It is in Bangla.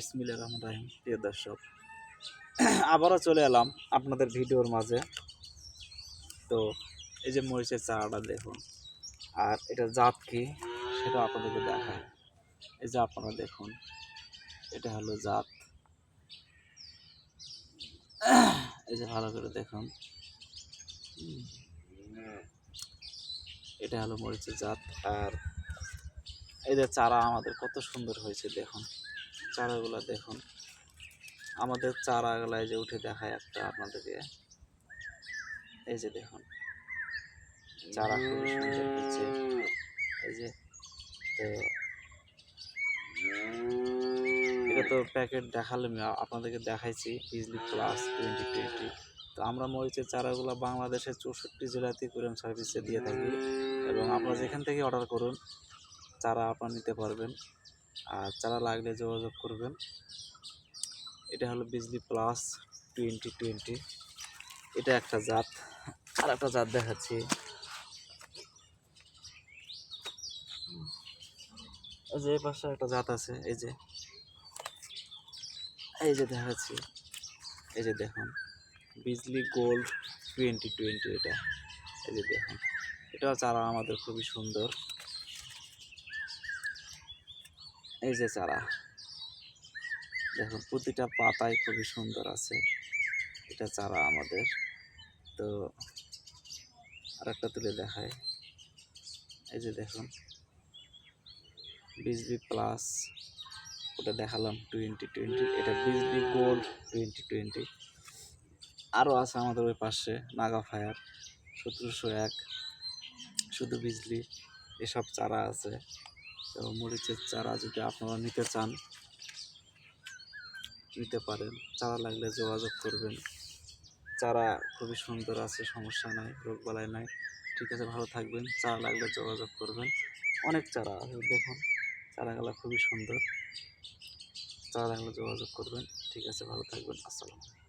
ইসমিল্লা রহমান রাহিম। প্রিয় দর্শক, আবারও চলে এলাম আপনাদের ভিডিওর মাঝে। তো এই যে মরিচের চারাটা দেখুন, আর এটা জাত কি সেটা আপনাদেরকে দেখায়। এই যে আপনারা দেখুন, এটা হলো জাত। এই যে ভালো করে দেখুন। এটা হলো মরিচের জাত, আর এই যে চারা আমাদের কত সুন্দর হয়েছে দেখুন। চারাগুলো দেখুন। আমাদের চারাগুলায় যে উঠে দেখায় একটা আপনাদেরকে। এই যে দেখুন। চারা খুবই সুন্দর হচ্ছে। এই যে, তো এটা তো প্যাকেট দেখালাম, আপনাদেরকে দেখাইছি। বিজলি প্লাস টোয়েন্টি টোয়েন্টি তো আমরা মরিচের চারাগুলো বাংলাদেশের চৌষট্টি জেলাতে কুরিয়ান সার্ভিসে দিয়ে থাকি। এবং আপনারা যেখান থেকে অর্ডার করুন, চারা আপনারা নিতে পারবেন। আর চারা লাগলে যোগাযোগ করবেন। এটা হলো বিজলি প্লাস টোয়েন্টি টোয়েন্টি। এটা একটা জাত। আর একটা জাত দেখাচ্ছি। যে পাশে একটা জাত আছে, এই যে। এই যে দেখাচ্ছি। এই যে দেখুন, বিজলি গোল্ড টোয়েন্টি টোয়েন্টি এটা। এই যে দেখুন, এটাও চারা আমাদের খুবই সুন্দর। এই যে চারা। দেখুন, প্রতিটা পাতায় খুবই সুন্দর আছে। এটা চারা আমাদের। তো আর একটা তুলে দেখায় এই যে দেখুন বিজলি প্লাস ওটা দেখালাম টোয়েন্টি টোয়েন্টি এটা বিজলি গোল্ড টোয়েন্টি টোয়েন্টি আরও আছে আমাদের ওই পাশে নাগা ফায়ার সতেরোশো এক। শুধু বিজলি এসব চারা আছে। তো মরিচের চারা যদি আপনারা নিতে চান, নিতে পারেন। চারা লাগলে যোগাযোগ করবেন। চারা খুবই সুন্দর আছে, সমস্যা নাই, রোগবালাই নাই। ঠিক আছে, ভালো থাকবেন। চারা লাগলে যোগাযোগ করবেন। অনেক চারা আছে, দেখুন। চারাগুলো খুবই সুন্দর। চারা লাগলে যোগাযোগ করবেন। ঠিক আছে, ভালো থাকবেন। আসসালাম